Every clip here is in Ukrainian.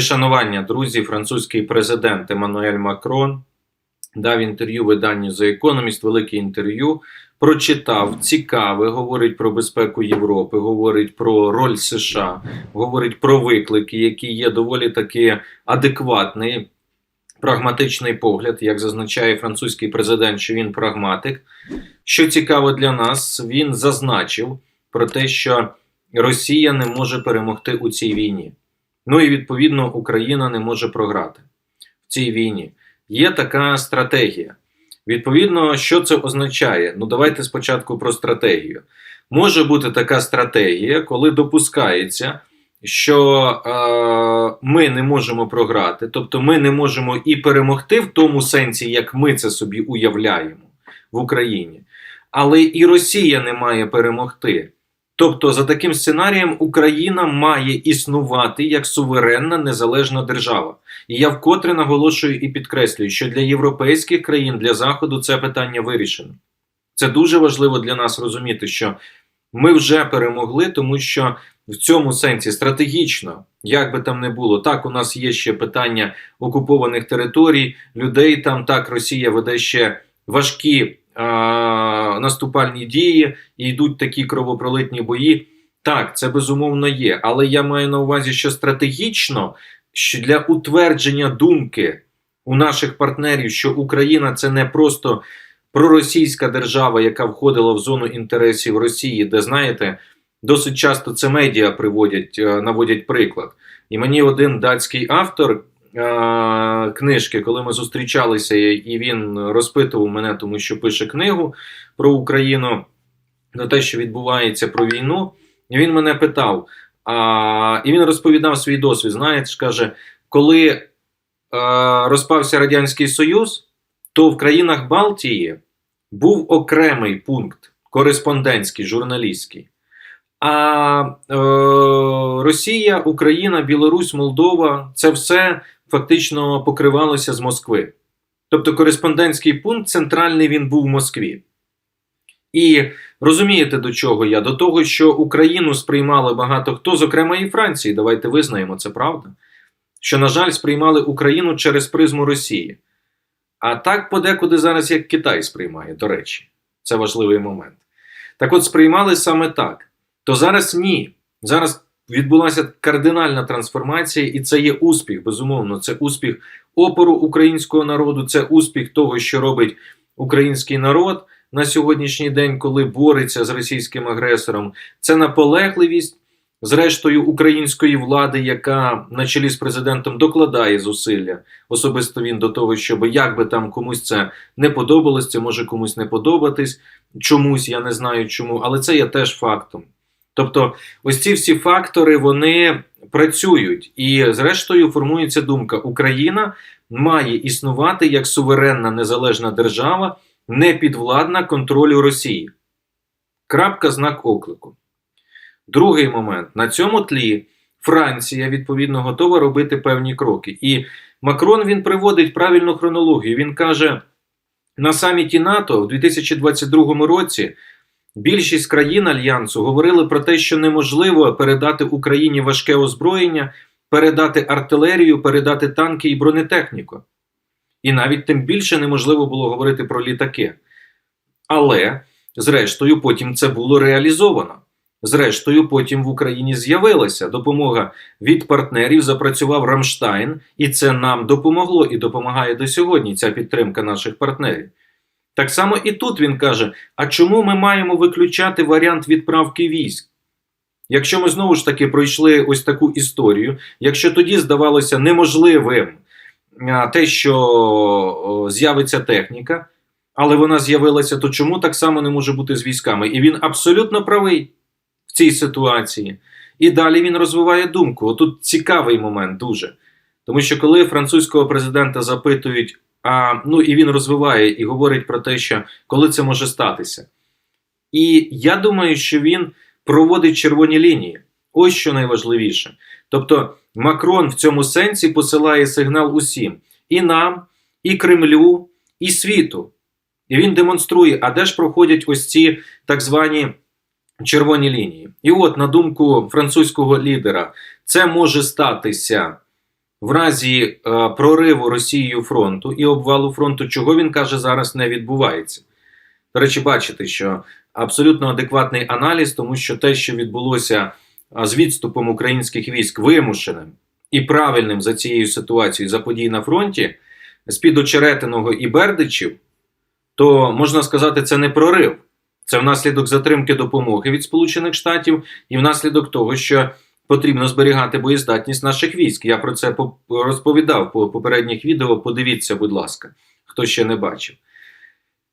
Шанування, друзі, французький президент Еммануель Макрон дав інтерв'ю виданню The Economist, велике інтерв'ю. Прочитав цікаве, говорить про безпеку Європи, говорить про роль США, говорить про виклики, які є доволі таки адекватний, прагматичний погляд, як зазначає французький президент, що він прагматик. Що цікаво для нас, він зазначив про те, що Росія не може перемогти у цій війні. Ну і відповідно Україна не може програти в цій війні. Є така стратегія. Відповідно, що це означає? Ну, давайте спочатку про стратегію. Може бути така стратегія, коли допускається, що е, ми не можемо програти, тобто ми не можемо і перемогти в тому сенсі, як ми це собі уявляємо в Україні, але і Росія не має перемогти. Тобто, за таким сценарієм, Україна має існувати як суверенна незалежна держава. І я вкотре наголошую і підкреслюю, що для європейських країн, для Заходу це питання вирішено. Це дуже важливо для нас розуміти, що ми вже перемогли, тому що в цьому сенсі стратегічно, як би там не було, так у нас є ще питання окупованих територій, людей там так Росія веде ще важкі наступальні дії і йдуть такі кровопролитні бої. Так, це безумовно є, але я маю на увазі, що стратегічно що для утвердження думки у наших партнерів, що Україна це не просто проросійська держава, яка входила в зону інтересів Росії, де знаєте, досить часто це медіа приводять, е, наводять приклад. І мені один датський автор книжки, коли ми зустрічалися, і він розпитував мене, тому що пише книгу про Україну, про те, що відбувається про війну. І він мене питав. А, І він розповідав свій досвід. Знаєте, каже, коли е, розпався Радянський Союз, то в країнах Балтії був окремий пункт кореспондентський, журналістський. А е, Росія, Україна, Білорусь, Молдова це все фактично покривалося з Москви. Тобто кореспондентський пункт центральний він був в Москві. І розумієте, до чого я? До того, що Україну сприймали багато хто, зокрема і Франції. Давайте визнаємо, це правда. Що, на жаль, сприймали Україну через призму Росії. А так подекуди зараз як Китай сприймає, до речі, це важливий момент. Так от сприймали саме так. То зараз ні. Зараз відбулася кардинальна трансформація, і це є успіх, безумовно. Це успіх опору українського народу, це успіх того, що робить український народ на сьогоднішній день, коли бореться з російським агресором, це наполегливість, зрештою, української влади, яка на чолі з президентом докладає зусилля. Особисто він до того, щоб як би там комусь це не подобалось, це може комусь не подобатись. Чомусь я не знаю чому, але це є теж фактом. Тобто, ось ці всі фактори вони працюють, і зрештою формується думка: Україна має існувати як суверенна незалежна держава не підвладна контролю Росії. Крапка знак оклику. Другий момент. На цьому тлі Франція, відповідно, готова робити певні кроки. І Макрон він приводить правильну хронологію. Він каже: на саміті НАТО в 2022 році більшість країн Альянсу говорили про те, що неможливо передати Україні важке озброєння, передати артилерію, передати танки і бронетехніку. І навіть тим більше неможливо було говорити про літаки. Але, зрештою, потім це було реалізовано. Зрештою, потім в Україні з'явилася допомога від партнерів, запрацював Рамштайн, і це нам допомогло і допомагає до сьогодні ця підтримка наших партнерів. Так само і тут він каже: а чому ми маємо виключати варіант відправки військ? Якщо ми знову ж таки пройшли ось таку історію, якщо тоді здавалося неможливим те, що з'явиться техніка, але вона з'явилася, то чому так само не може бути з військами? І він абсолютно правий в цій ситуації. І далі він розвиває думку. Отут цікавий момент дуже. Тому що коли французького президента запитують, а, ну і він розвиває і говорить про те, що коли це може статися. І я думаю, що він проводить червоні лінії. Ось що найважливіше. Тобто Макрон в цьому сенсі посилає сигнал усім і нам, і Кремлю, і світу. І він демонструє, а де ж проходять ось ці так звані червоні лінії. І от, на думку французького лідера, це може статися в разі е, прориву Росією фронту і обвалу фронту, чого він каже зараз не відбувається. До речі, бачите, що абсолютно адекватний аналіз, тому що те, що відбулося з відступом українських військ вимушеним і правильним за цією ситуацією за події на фронті, з-під Очеретиного і Бердичів, то можна сказати, це не прорив. Це внаслідок затримки допомоги від Сполучених Штатів і внаслідок того, що потрібно зберігати боєздатність наших військ. Я про це розповідав по попередніх відео. Подивіться, будь ласка, хто ще не бачив.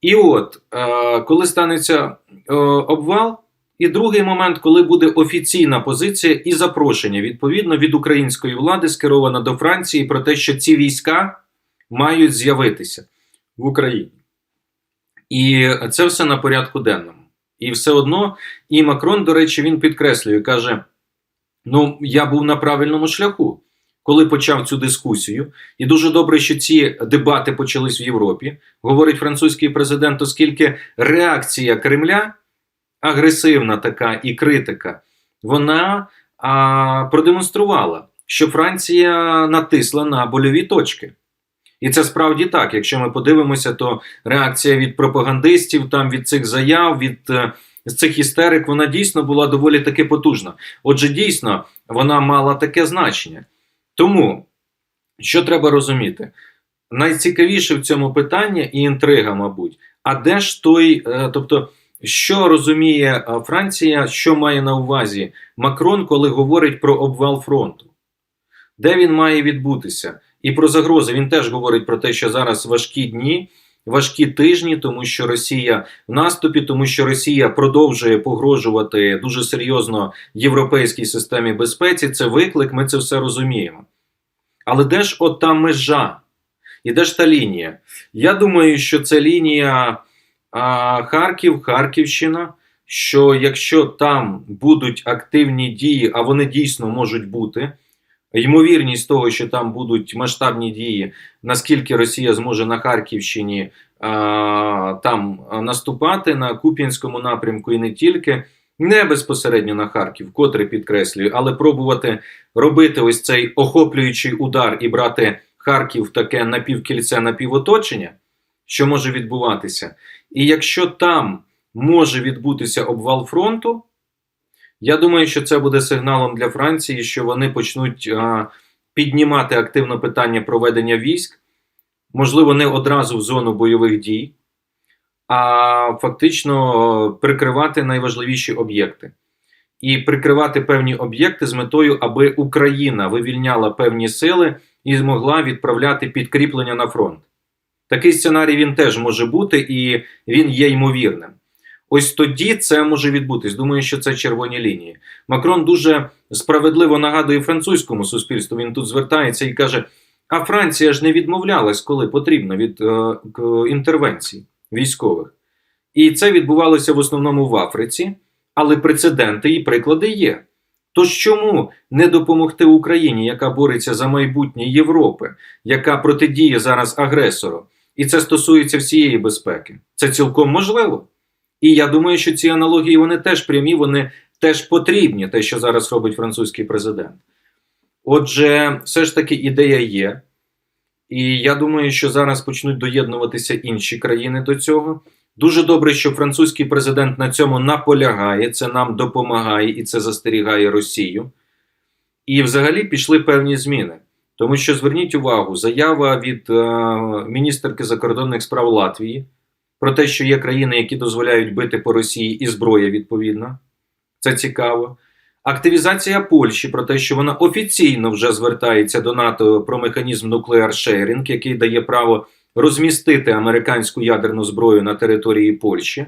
І от, е, коли станеться е, обвал, і другий момент, коли буде офіційна позиція і запрошення відповідно від української влади, скерована до Франції про те, що ці війська мають з'явитися в Україні. І це все на порядку денному. І все одно, і Макрон, до речі, він підкреслює, каже: ну, я був на правильному шляху, коли почав цю дискусію. І дуже добре, що ці дебати почались в Європі, говорить французький президент, оскільки реакція Кремля агресивна така і критика, вона а, продемонструвала, що Франція натисла на больові точки. І це справді так. Якщо ми подивимося, то реакція від пропагандистів, там від цих заяв, від е, з цих істерик, вона дійсно була доволі таки потужна. Отже, дійсно, вона мала таке значення. Тому, що треба розуміти, найцікавіше в цьому питанні і інтрига, мабуть, а де ж той, е, тобто, що розуміє е, Франція, що має на увазі Макрон, коли говорить про обвал фронту? Де він має відбутися? І про загрози він теж говорить про те, що зараз важкі дні, важкі тижні, тому що Росія в наступі, тому що Росія продовжує погрожувати дуже серйозно європейській системі безпеці. Це виклик, ми це все розуміємо. Але де ж от та межа? І де ж та лінія? Я думаю, що це лінія а, Харків, Харківщина. Що якщо там будуть активні дії, а вони дійсно можуть бути, ймовірність того, що там будуть масштабні дії, наскільки Росія зможе на Харківщині а, там наступати на Куп'янському напрямку і не тільки, не безпосередньо на Харків, котре підкреслюю, але пробувати робити ось цей охоплюючий удар і брати Харків таке напівкільце, напівоточення, що може відбуватися. І якщо там може відбутися обвал фронту, я думаю, що це буде сигналом для Франції, що вони почнуть піднімати активно питання проведення військ, можливо, не одразу в зону бойових дій, а фактично прикривати найважливіші об'єкти. І прикривати певні об'єкти з метою, аби Україна вивільняла певні сили і змогла відправляти підкріплення на фронт. Такий сценарій він теж може бути, і він є ймовірним. Ось тоді це може відбутись. Думаю, що це червоні лінії. Макрон дуже справедливо нагадує французькому суспільству. Він тут звертається і каже: а Франція ж не відмовлялась, коли потрібно від е, к- інтервенцій військових. І це відбувалося в основному в Африці, але прецеденти і приклади є. Тож чому не допомогти Україні, яка бореться за майбутнє Європи, яка протидіє зараз агресору? І це стосується всієї безпеки. Це цілком можливо. І я думаю, що ці аналогії вони теж прямі, вони теж потрібні, те, що зараз робить французький президент. Отже, все ж таки ідея є. І я думаю, що зараз почнуть доєднуватися інші країни до цього. Дуже добре, що французький президент на цьому наполягає, це нам допомагає і це застерігає Росію. І взагалі пішли певні зміни. Тому що зверніть увагу, заява від е, міністерки закордонних справ Латвії про те, що є країни, які дозволяють бити по Росії і зброя відповідна. Це цікаво. Активізація Польщі про те, що вона офіційно вже звертається до НАТО про механізм нуклеар шерінг, який дає право розмістити американську ядерну зброю на території Польщі.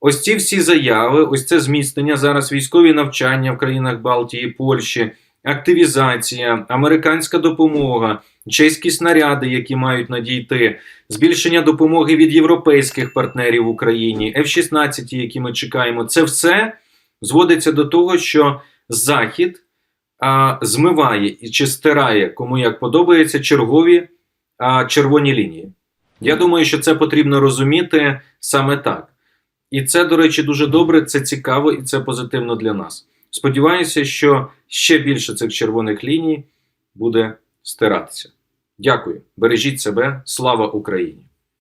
Ось ці всі заяви, ось це зміцнення зараз військові навчання в країнах Балтії, Польщі, активізація, американська допомога, чеські снаряди, які мають надійти, збільшення допомоги від європейських партнерів в Україні, F-16, які ми чекаємо. Це все зводиться до того, що Захід а, змиває чи стирає, кому як подобається, чергові а, червоні лінії. Я думаю, що це потрібно розуміти саме так. І це, до речі, дуже добре, це цікаво і це позитивно для нас. Сподіваюся, що ще більше цих червоних ліній буде стиратися. Дякую. Бережіть себе. Слава Україні!